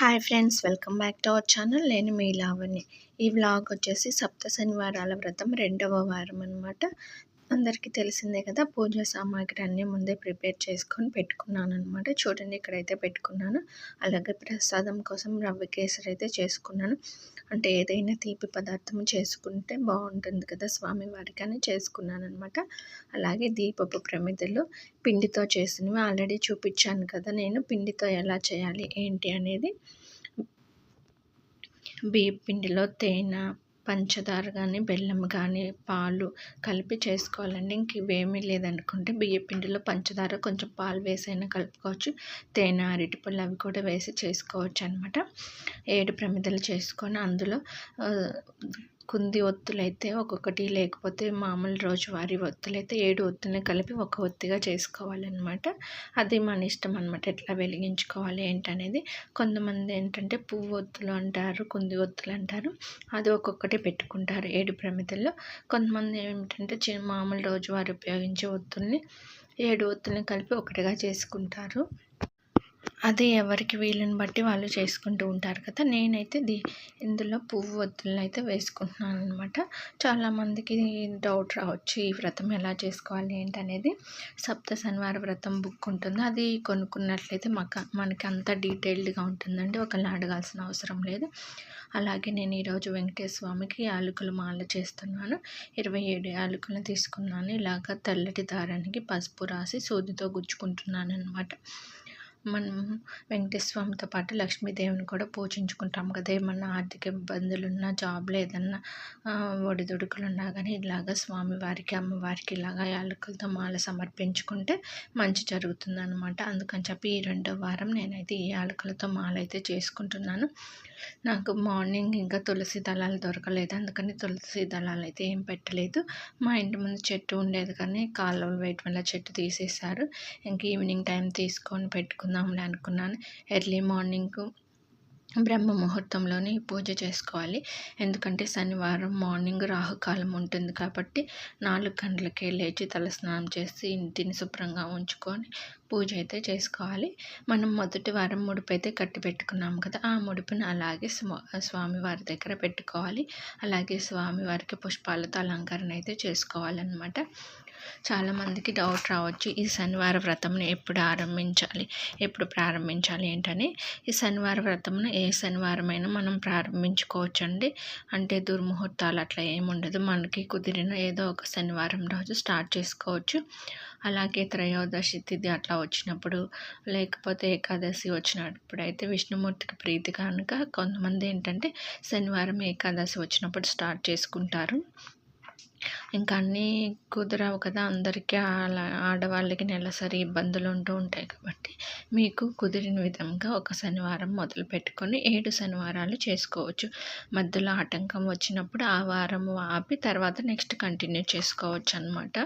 Hi friends welcome back to our channel నేను మీ లావణ్య. ఈ వ్లాగ్ వచ్చేసి సప్త శనివారాల వ్రతం రెండవ వారం అనమాట అందరికీ తెలిసిందే కదా పూజ సామాగ్రి అన్నీ ముందే ప్రిపేర్ చేసుకొని పెట్టుకున్నాను అనమాట చూడండి ఇక్కడైతే పెట్టుకున్నాను. అలాగే ప్రసాదం కోసం రవ్వ కేసరి అయితే చేసుకున్నాను. అంటే ఏదైనా తీపి పదార్థం చేసుకుంటే బాగుంటుంది కదా స్వామివారికి అని చేసుకున్నాను అనమాట అలాగే దీపపు ప్రమిదలు పిండితో చేసినవి ఆల్రెడీ చూపించాను కదా నేను పిండితో ఎలా చేయాలి ఏంటి అనేది బియ్య పిండిలో తేనె పంచదార కానీ బెల్లం కానీ పాలు కలిపి చేసుకోవాలండి. ఇంక ఇవేమీ లేదనుకుంటే బియ్య పిండిలో పంచదార కొంచెం పాలు వేసైనా కలుపుకోవచ్చు. తేనె అరటిపళ్ళు అవి కూడా వేసి చేసుకోవచ్చు అనమాట ఏడు ప్రమిదలు చేసుకొని అందులో కుంది ఒత్తులైతే ఒక్కొక్కటి లేకపోతే మామూలు రోజువారీ ఒత్తులైతే ఏడు ఒత్తుల్ని కలిపి ఒక ఒత్తిగా చేసుకోవాలన్నమాట. అది మన ఇష్టం అనమాట ఎట్లా వెలిగించుకోవాలి ఏంటనేది. కొంతమంది ఏంటంటే పువ్వు ఒత్తులు అంటారు కుంది ఒత్తులు అంటారు. అది ఒక్కొక్కటి పెట్టుకుంటారు ఏడు ప్రమిదల్లో. కొంతమంది ఏమిటంటే చిన్న మామూలు రోజువారీ ఉపయోగించే ఒత్తుల్ని ఏడు ఒత్తుల్ని కలిపి ఒకటిగా చేసుకుంటారు. అది ఎవరికి వీలుని బట్టి వాళ్ళు చేసుకుంటూ ఉంటారు కదా. నేనైతే దీ ఇందులో పువ్వు ఒత్తులను అయితే వేసుకుంటున్నాను అనమాట చాలామందికి డౌట్ రావచ్చు ఈ వ్రతం ఎలా చేసుకోవాలి ఏంటనేది. సప్త శనివార వ్రతం బుక్ ఉంటుంది. అది కొనుక్కున్నట్లయితే మాకు మనకి అంత డీటెయిల్డ్గా ఉంటుందండి. ఒకళ్ళు అడగాల్సిన అవసరం లేదు. అలాగే నేను ఈరోజు వెంకటేశ్వర స్వామికి యాలకుల మాల చేస్తున్నాను. ఇరవై ఏడు యాలకులను తీసుకున్నాను. ఇలాగ తెల్లటి దారానికి పసుపు రాసి సూదితో గుచ్చుకుంటున్నాను అనమాట మనం వెంకటేశ్వర స్వామితో పాటు లక్ష్మీదేవిని కూడా పూజించుకుంటాం కదా. ఏమన్నా ఆర్థిక ఇబ్బందులు ఉన్నా జాబ్లో ఏదన్నా ఒడిదుడుకులు ఉన్నా కానీ ఇలాగ స్వామివారికి అమ్మవారికి ఇలాగ యాలకులతో మాల సమర్పించుకుంటే మంచి జరుగుతుంది అనమాట అందుకని చెప్పి ఈ రెండో వారం నేనైతే ఈ యాలకులతో మాల అయితే చేసుకుంటున్నాను. నాకు మార్నింగ్ ఇంకా తులసి దళాలు దొరకలేదు. అందుకని తులసి దళాలు అయితే ఏం పెట్టలేదు. మా ఇంటి ముందు చెట్టు ఉండేది కానీ కాలువలు వేయటం వల్ల చెట్టు తీసేశారు. ఇంక ఈవినింగ్ టైం తీసుకొని పెట్టుకుందాంలే అనుకున్నాను. ఎర్లీ మార్నింగ్ బ్రహ్మ ముహూర్తంలోనే పూజ చేసుకోవాలి. ఎందుకంటే శనివారం మార్నింగ్ రాహుకాలం ఉంటుంది కాబట్టి నాలుగు గంటలకే లేచి తలస్నానం చేసి ఇంటిని శుభ్రంగా ఉంచుకొని పూజ అయితే చేసుకోవాలి. మనం మొదటి వారం ముడుపు అయితే కట్టి పెట్టుకున్నాం కదా ఆ ముడుపుని అలాగే స్వామివారి దగ్గర పెట్టుకోవాలి. అలాగే స్వామివారికి పుష్పాలతో అలంకరణ అయితే చేసుకోవాలన్నమాట. చాలామందికి డౌట్ రావచ్చు ఈ శనివార వ్రతంను ఎప్పుడు ఆరంభించాలి ఎప్పుడు ప్రారంభించాలి ఏంటని. ఈ శనివార వ్రతంను ఏ శనివారమైనా మనం ప్రారంభించుకోవచ్చు అండి అంటే దుర్ముహూర్తాలు అట్లా ఏముండదు మనకి కుదిరిన ఏదో ఒక శనివారం రోజు స్టార్ట్ చేసుకోవచ్చు. అలాగే త్రయోదశి తిథి అట్లా వచ్చినప్పుడు లేకపోతే ఏకాదశి వచ్చినప్పుడు అయితే విష్ణుమూర్తికి ప్రీతి కనుక కొంతమంది ఏంటంటే శనివారం ఏకాదశి వచ్చినప్పుడు స్టార్ట్ చేసుకుంటారు. ఇంకా అన్నీ కుదరవు కదా అందరికీ అలా ఆడవాళ్ళకి నెలసరి ఇబ్బందులు ఉంటూ ఉంటాయి కాబట్టి మీకు కుదిరిన విధంగా ఒక శనివారం మొదలు పెట్టుకొని ఏడు శనివారాలు చేసుకోవచ్చు. మధ్యలో ఆటంకం వచ్చినప్పుడు ఆ వారం ఆపి తర్వాత నెక్స్ట్ కంటిన్యూ చేసుకోవచ్చు అనమాట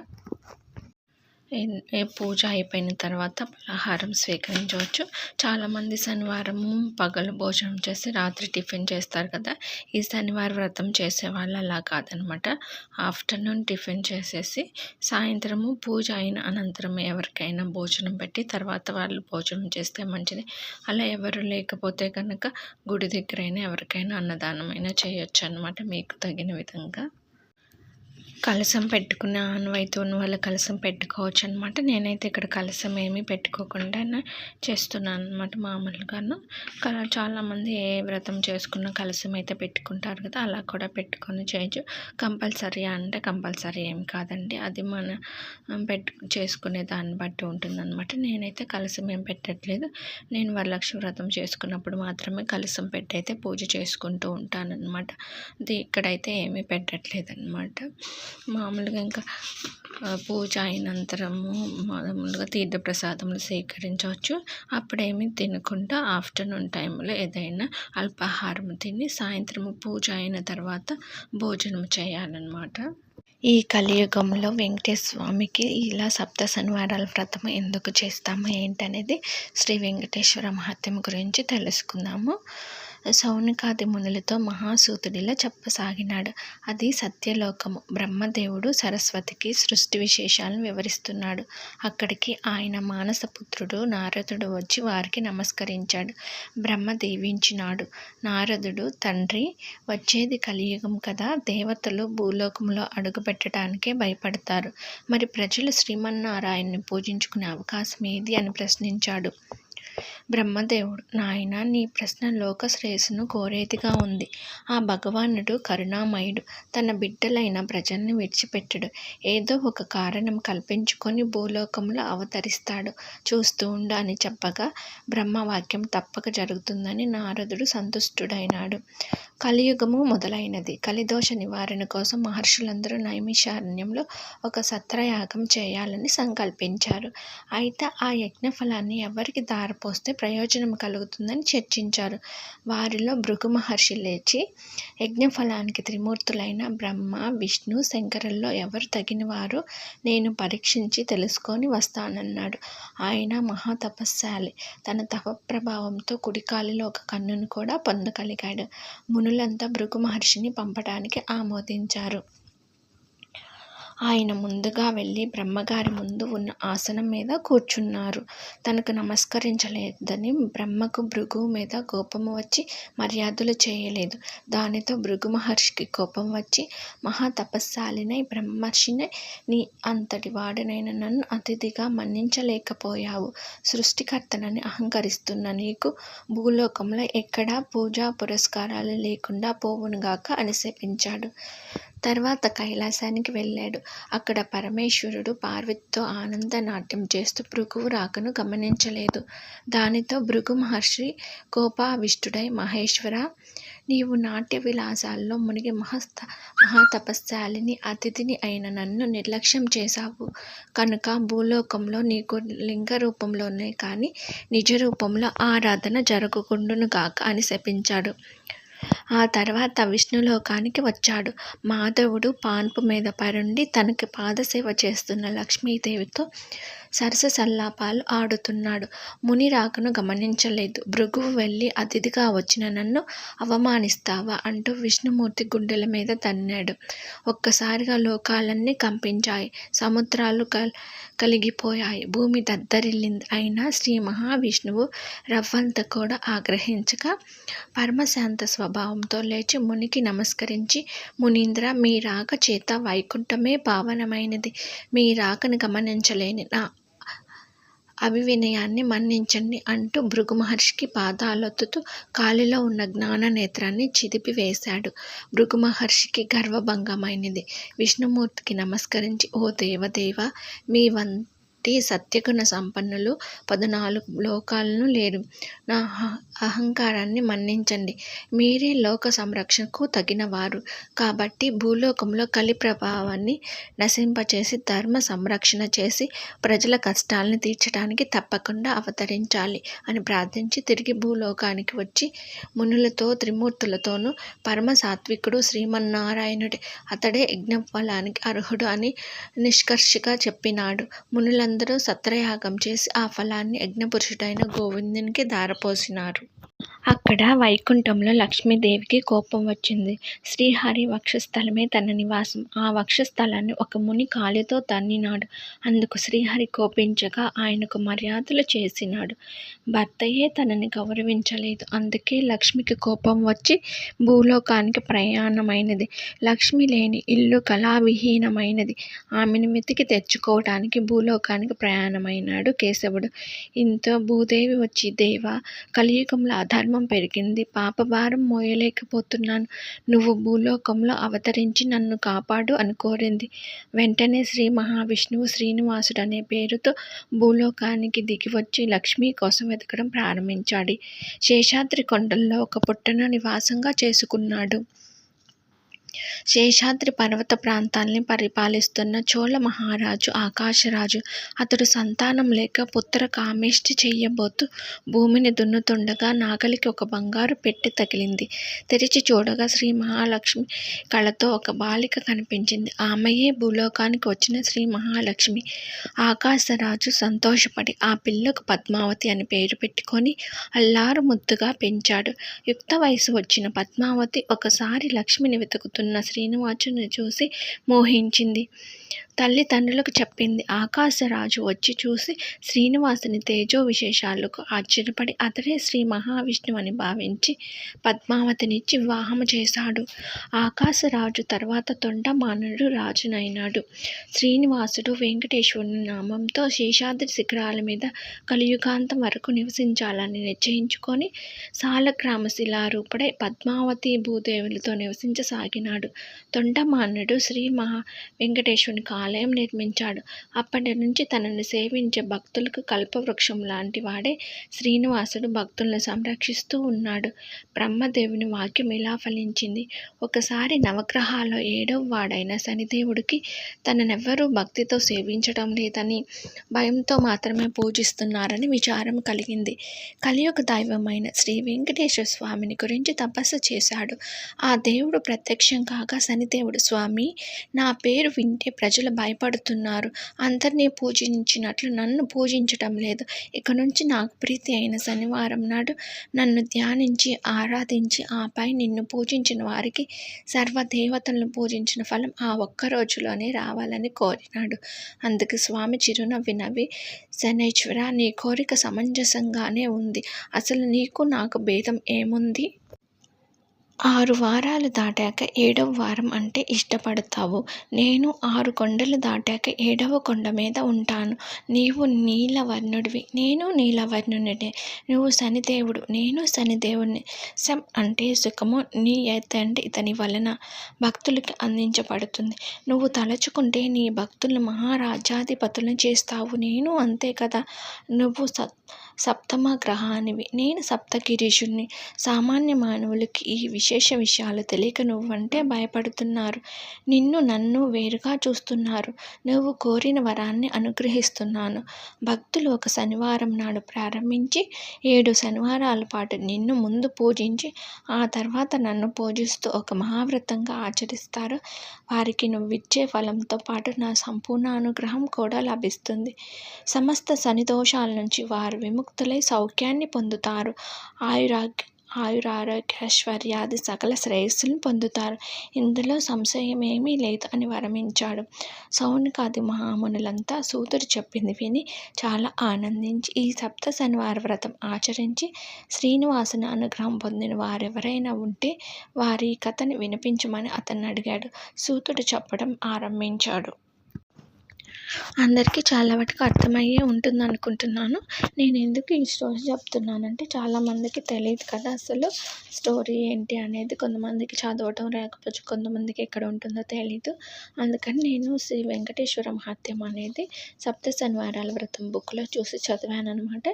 పూజ అయిపోయిన తర్వాత పలహారం స్వీకరించవచ్చు. చాలామంది శనివారము పగలు భోజనం చేసి రాత్రి టిఫిన్ చేస్తారు కదా. ఈ శనివారం వ్రతం చేసే వాళ్ళు అలా కాదనమాట. ఆఫ్టర్నూన్ టిఫిన్ చేసేసి సాయంత్రము పూజ అయిన అనంతరం ఎవరికైనా భోజనం పెట్టి తర్వాత వాళ్ళు భోజనం చేస్తే మంచిది. అలా ఎవరు లేకపోతే కనుక గుడి దగ్గరైనా ఎవరికైనా అన్నదానమైనా చేయొచ్చు అనమాట మీకు తగిన విధంగా. కలసం పెట్టుకున్న ఆనవాయితీ వాళ్ళ కలసం పెట్టుకోవచ్చు అనమాట నేనైతే ఇక్కడ కలసం ఏమీ పెట్టుకోకుండా చేస్తున్నాను అనమాట మామూలుగాను. చాలామంది ఏ వ్రతం చేసుకున్న కలసం అయితే పెట్టుకుంటారు కదా అలా కూడా పెట్టుకొని చేయొచ్చు. కంపల్సరీ అంటే కంపల్సరీ ఏం కాదండి. అది మన పెట్టు చేసుకునే దాన్ని బట్టి ఉంటుందన్నమాట. నేనైతే కలసం ఏం పెట్టట్లేదు. నేను వరలక్ష్మి వ్రతం చేసుకున్నప్పుడు మాత్రమే కలసం పెట్టి అయితే పూజ చేసుకుంటూ ఉంటానన్నమాట. అది ఇక్కడైతే ఏమీ పెట్టట్లేదు అనమాట మామూలుగా ఇంకా పూజ అయినంతరము మామూలుగా తీర్థప్రసాదములు సేకరించవచ్చు. అప్పుడేమీ తినకుండా ఆఫ్టర్నూన్ టైంలో ఏదైనా అల్పాహారం తిని సాయంత్రం పూజ అయిన తర్వాత భోజనం చేయాలన్నమాట. ఈ కలియుగంలో వెంకటేశ్వర స్వామికి ఇలా సప్త శనివారాల వ్రతం ఎందుకు చేస్తాము ఏంటనేది శ్రీ వెంకటేశ్వర మహత్యం గురించి తెలుసుకుందాము. సౌనకాది మునులతో మహాసూతుడిలా చెప్పసాగినాడు. అది సత్యలోకము. బ్రహ్మదేవుడు సరస్వతికి సృష్టి విశేషాలను వివరిస్తున్నాడు. అక్కడికి ఆయన మానసపుత్రుడు నారదుడు వచ్చి వారికి నమస్కరించాడు. బ్రహ్మ దీవించినాడు. నారదుడు తండ్రి వచ్చేది కలియుగం కదా దేవతలు భూలోకంలో అడుగుపెట్టడానికే భయపడతారు. మరి ప్రజలు శ్రీమన్నారాయణ్ణి పూజించుకునే అవకాశం ఏది అని ప్రశ్నించాడు. బ్రహ్మదేవుడు నాయన నీ ప్రశ్న లోక శ్రేయస్సును కోరేదిగా ఉంది. ఆ భగవానుడు కరుణామయుడు తన బిడ్డలైన ప్రజల్ని విడిచిపెట్టడు. ఏదో ఒక కారణం కల్పించుకొని భూలోకంలో అవతరిస్తాడు. చూస్తూ ఉండు అని చెప్పగా బ్రహ్మవాక్యం తప్పక జరుగుతుందని నారదుడు సంతుష్టుడైనాడు. కలియుగము మొదలైనది. కలిదోష నివారణ కోసం మహర్షులందరూ నైమిషారణ్యంలో ఒక సత్రయాగం చేయాలని సంకల్పించారు. అయితే ఆ యజ్ఞ ఫలాన్ని ఎవరికి పోస్తే ప్రయోజనం కలుగుతుందని చర్చించారు. వారిలో భృగు మహర్షి లేచి యజ్ఞఫలానికి త్రిమూర్తులైన బ్రహ్మ విష్ణు శంకరుల్లో ఎవరు తగిన వారు నేను పరీక్షించి తెలుసుకొని వస్తానన్నాడు. ఆయన మహాతపస్శాలి. తన తప ప్రభావంతో కుడికాలిలో ఒక కన్నును కూడా పొందగలిగాడు. మునులంతా భృగు మహర్షిని పంపడానికి ఆమోదించారు. ఆయన ముందుగా వెళ్ళి బ్రహ్మగారి ముందు ఉన్న ఆసనం మీద కూర్చున్నారు. తనకు నమస్కరించలేదని బ్రహ్మకు భృగు మీద కోపం వచ్చి మర్యాదలు చేయలేదు. దానితో భృగు మహర్షికి కోపం వచ్చి మహా తపస్సాలినై బ్రహ్మర్షిని నీ అంతటి వాడినైన నన్ను అతిథిగా మన్నించలేకపోయావు. సృష్టికర్తనని అహంకరిస్తున్న నీకు భూలోకంలో ఎక్కడా పూజా పురస్కారాలు లేకుండా పోవునుగాక అని శపించాడు. తర్వాత కైలాసానికి వెళ్ళాడు. అక్కడ పరమేశ్వరుడు పార్వతితో ఆనంద నాట్యం చేస్తూ భృగువు రాకను గమనించలేదు. దానితో భృగు మహర్షి కోపావిష్టుడై మహేశ్వర నీవు నాట్య విలాసాల్లో మునిగి మహస్త మహాతపస్శాలిని అతిథిని అయిన నన్ను నిర్లక్ష్యం చేశావు. కనుక భూలోకంలో నీకు లింగ రూపంలోనే కానీ నిజ రూపంలో ఆరాధన జరగకుండును కాక అని శపించాడు. ఆ తర్వాత విష్ణులోకానికి వచ్చాడు. మాధవుడు పాన్పు మీద పరుండి తనకి పాదసేవ చేస్తున్న లక్ష్మీదేవితో సరస సల్లాపాలు ఆడుతున్నాడు. ముని రాకను గమనించలేదు. భృగువు వెళ్ళి అతిథిగా వచ్చిన నన్ను అవమానిస్తావా అంటూ విష్ణుమూర్తి గుండెల మీద తన్నాడు. ఒక్కసారిగా లోకాలన్నీ కంపించాయి. సముద్రాలు కల్ కలిగిపోయాయి. భూమి దద్దరిల్లింది. అయినా శ్రీ మహావిష్ణువు రవ్వంత కూడా ఆగ్రహించక పరమశాంత భావంతో లేచి మునికి నమస్కరించి మునీంద్ర మీ రాక చేత వైకుంఠమే పావనమైనది. మీ రాకను గమనించలేని నా అవివినయాన్ని మన్నించండి అంటూ భృగు మహర్షికి పాదాలొత్తుతూ కాలిలో ఉన్న జ్ఞాన నేత్రాన్ని చిదిపివేశాడు. భృగు మహర్షికి గర్వభంగమైనది. విష్ణుమూర్తికి నమస్కరించి ఓ దేవదేవ మీ వం కాబట్టి సత్యగుణ సంపన్నులు పద్నాలుగు లోకాలను లేరు. నా అహంకారాన్ని మన్నించండి. మీరే లోక సంరక్షణకు తగినవారు. కాబట్టి భూలోకంలో కలి ప్రభావాన్ని నశింపచేసి ధర్మ సంరక్షణ చేసి ప్రజల కష్టాలను తీర్చడానికి తప్పకుండా అవతరించాలి అని ప్రార్థించి తిరిగి భూలోకానికి వచ్చి మునులతో త్రిమూర్తులతోనూ పరమ సాత్వికుడు శ్రీమన్నారాయణుడి అతడే యజ్ఞఫలానికి అర్హుడు అని నిష్కర్షగా చెప్పినాడు. మునులందరూ అందరూ సత్రయాగం చేసి ఆ ఫలాన్ని యజ్ఞపురుషుడైన గోవిందునికి ధారపోసినారు. అక్కడ వైకుంఠంలో లక్ష్మీదేవికి కోపం వచ్చింది. శ్రీహరి వక్షస్థలమే తన నివాసం. ఆ వక్షస్థలాన్ని ఒక ముని కాలితో తన్నినాడు. అందుకు శ్రీహరి కోపించగా ఆయనకు మర్యాదలు చేసినాడు. భర్తయే తనని గౌరవించలేదు. అందుకే లక్ష్మికి కోపం వచ్చి భూలోకానికి ప్రయాణమైనది. లక్ష్మి లేని ఇల్లు కళావిహీనమైనది. ఆమెను మితికి తెచ్చుకోవడానికి భూలోకానికి ప్రయాణమైనాడు కేశవుడు. ఇంతో భూదేవి వచ్చి దేవ కలియుగంలో అధర్మం పెరిగింది. పాపభారం మోయలేకపోతున్నాను. నువ్వు భూలోకంలో అవతరించి నన్ను కాపాడు అని కోరింది. వెంటనే శ్రీ మహావిష్ణువు శ్రీనివాసుడు అనే పేరుతో భూలోకానికి దిగివచ్చి లక్ష్మీ కోసం వెతకడం ప్రారంభించాడు. శేషాద్రి కొండల్లో ఒక పుట్టను నివాసంగా చేసుకున్నాడు. శేషాద్రి పర్వత ప్రాంతాల్ని పరిపాలిస్తున్న చోళ మహారాజు ఆకాశరాజు. అతడు సంతానం లేక పుత్ర కామేష్టి చెయ్యబోతూ భూమిని దున్నుతుండగా నాగలికి ఒక బంగారు పెట్టి తగిలింది. తెరిచి చూడగా శ్రీ మహాలక్ష్మి కళతో ఒక బాలిక కనిపించింది. ఆమెయే భూలోకానికి వచ్చిన శ్రీ మహాలక్ష్మి. ఆకాశరాజు సంతోషపడి ఆ పిల్లకు పద్మావతి అని పేరు పెట్టుకొని అల్లారు ముద్దుగా పెంచాడు. యుక్త వయసు వచ్చిన పద్మావతి ఒకసారి లక్ష్మిని వెతుకుతున్న శ్రీనివాసుని చూసి మోహించింది. తల్లిదండ్రులకు చెప్పింది. ఆకాశరాజు వచ్చి చూసి శ్రీనివాసుని తేజో విశేషాలకు ఆశ్చర్యపడి అతడే శ్రీ మహావిష్ణువు అని భావించి పద్మావతినిచ్చి వివాహము చేశాడు. ఆకాశరాజు తర్వాత తొండమానుడు రాజునైనాడు. శ్రీనివాసుడు వెంకటేశ్వరుని నామంతో శేషాద్రి శిఖరాల మీద కలియుగాంతం వరకు నివసించాలని నిశ్చయించుకొని సాలగ్రామ శిలారూపుడై పద్మావతి భూదేవులతో నివసించసాగినాడు. తొండమానుడు శ్రీ మహా వెంకటేశ్వరునికి ఆలయం నిర్మించాడు. అప్పటి నుంచి తనను సేవించే భక్తులకు కల్పవృక్షం లాంటి వాడే శ్రీనివాసుడు భక్తులను సంరక్షిస్తూ ఉన్నాడు. బ్రహ్మదేవుని వాక్యం ఇలా ఫలించింది. ఒకసారి నవగ్రహాల్లో ఏడవ వాడైన శనిదేవుడికి తననెవ్వరూ భక్తితో సేవించడం లేదని భయంతో మాత్రమే పూజిస్తున్నారని విచారం కలిగింది. కలియుగ దైవమైన శ్రీ వెంకటేశ్వర స్వామిని గురించి తపస్సు చేశాడు. ఆ దేవుడు ప్రత్యక్షం కాగా శనిదేవుడు స్వామి నా పేరు వింటే ప్రజలు భయపడుతున్నారు. అందరినీ పూజించినట్లు నన్ను పూజించటం లేదు. ఇక నుంచి నాకు ప్రీతి అయిన శనివారం నాడు నన్ను ధ్యానించి ఆరాధించి ఆపై నిన్ను పూజించిన వారికి సర్వ దేవతలను పూజించిన ఫలం ఆ ఒక్క రోజులోనే రావాలని కోరినాడు. అందుకు స్వామి చిరునవ్వి నవ్వి శనైశ్వర నీ కోరిక సమంజసంగానే ఉంది. అసలు నీకు నాకు భేదం ఏముంది? ఆరు వారాలు దాటాక ఏడవ వారం అంటే ఇష్టపడతావు. నేను ఆరు కొండలు దాటాక ఏడవ కొండ మీద ఉంటాను. నీవు నీలవర్ణుడివి. నేను నీలవర్ణుడిని. నువ్వు శనిదేవుడు. నేను శనిదేవుడిని శం అంటే సుఖము. నీ అంటే ఇతని వలన భక్తులకి అందించబడుతుంది. నువ్వు తలచుకుంటే నీ భక్తులను మహారాజాధిపతులను చేస్తావు. నేను అంతే కదా. నువ్వు సత్ సప్తమ గ్రహానివి. నేను సప్తగిరీషుణ్ణి సామాన్య మానవులకి ఈ విశేష విషయాలు తెలియక నువ్వంటే భయపడుతున్నారు. నిన్ను నన్ను వేరుగా చూస్తున్నారు. నువ్వు కోరిన వరాన్ని అనుగ్రహిస్తున్నాను. భక్తులు ఒక శనివారం నాడు ప్రారంభించి ఏడు శనివారాల పాటు నిన్ను ముందు పూజించి ఆ తర్వాత నన్ను పూజిస్తూ ఒక మహావ్రతంగా ఆచరిస్తారు. వారికి నువ్విచ్చే ఫలంతో పాటు నా సంపూర్ణ అనుగ్రహం కూడా లభిస్తుంది. సమస్త శని దోషాల నుంచి వారు విముక్తులై సౌఖ్యాన్ని పొందుతారు. ఆయురాగ్య ఆయురారోగ్యైశ్వర్యాది సకల శ్రేయస్సులను పొందుతారు. ఇందులో సంశయం ఏమీ లేదు అని వరమించాడు. సౌనికాది మహామునులంతా సూతుడు చెప్పింది విని చాలా ఆనందించి ఈ సప్త శనివార వ్రతం ఆచరించి శ్రీనివాసుని అనుగ్రహం పొందిన వారెవరైనా ఉంటే వారి కథని వినిపించమని అతన్ని అడిగాడు. సూతుడు చెప్పడం ఆరంభించాడు. అందరికీ చాలా మటుకు అర్థమయ్యే ఉంటుంది అనుకుంటున్నాను నేను ఎందుకు ఈ స్టోరీ చెప్తున్నానంటే చాలామందికి తెలియదు కదా అసలు. స్టోరీ ఏంటి అనేది కొంతమందికి చదవటం రాకపోవచ్చు కొంతమందికి ఎక్కడ ఉంటుందో తెలియదు అందుకని నేను శ్రీ వెంకటేశ్వర మహాత్యం అనేది సప్త శనివారాల వ్రతం బుక్లో చూసి చదివాను అనమాట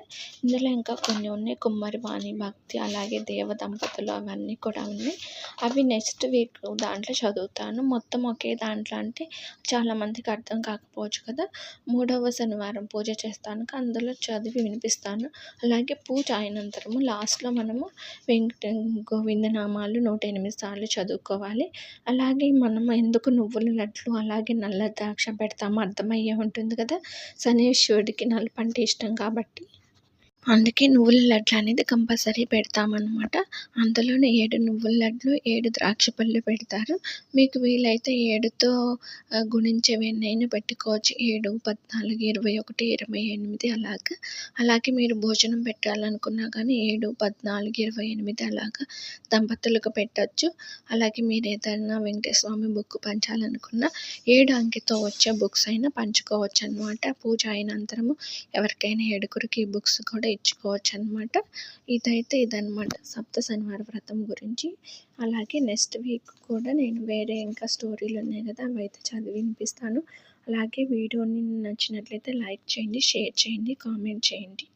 ఇందులో ఇంకా కొన్ని ఉన్నాయి. కుమ్మరి వాణి భక్తి అలాగే దేవ దంపతులు అవన్నీ కూడా ఉన్నాయి. అవి నెక్స్ట్ వీక్ దాంట్లో చదువుతాను. మొత్తం ఒకే దాంట్లో అంటే చాలామందికి అర్థం కాకపోవచ్చు కదా! మూడవ శనివారం పూజ చేస్తాను అందులో చదివి వినిపిస్తాను. అలాగే పూజ అయినంతరము లాస్ట్లో మనము వెంకట గోవిందనామాలు నూట ఎనిమిది సార్లు చదువుకోవాలి. అలాగే మనం ఎందుకు నువ్వుల లడ్లు అలాగే నల్ల ద్రాక్ష పెడతామో అర్థమయ్యే ఉంటుంది కదా! శనేశ్వరుడికి నల్ల పంట ఇష్టం కాబట్టి. అందుకే నువ్వుల లడ్లు అనేది కంపల్సరీ పెడతామన్నమాట. అందులోనే ఏడు నువ్వుల లడ్లు ఏడు ద్రాక్ష పళ్ళు పెడతారు. మీకు వీలైతే ఏడుతో గుణించేవి ఎన్నైనా పెట్టుకోవచ్చు. ఏడు పద్నాలుగు ఇరవై ఒకటి ఇరవై ఎనిమిది అలాగా. అలాగే మీరు భోజనం పెట్టాలనుకున్నా కానీ ఏడు పద్నాలుగు ఇరవై ఎనిమిది అలాగా దంపతులకు పెట్టచ్చు. అలాగే మీరు ఏదైనా వెంకటేశ్వమి బుక్ పంచాలనుకున్నా ఏడు అంకెతో వచ్చే బుక్స్ అయినా పంచుకోవచ్చు అనమాట పూజ అయినంతరము ఎవరికైనా ఏడుగురికి బుక్స్ కూడా ఇచ్చుకోవచ్చు అనమాట ఇదైతే ఇదనమాట సప్త శనివార వ్రతం గురించి. అలాగే నెక్స్ట్ వీక్ కూడా నేను వేరే ఇంకా స్టోరీలు ఉన్నాయి కదా అవి అయితే చదివి వినిపిస్తాను. అలాగే వీడియోని నచ్చినట్లయితే లైక్ చేయండి షేర్ చేయండి కామెంట్ చేయండి.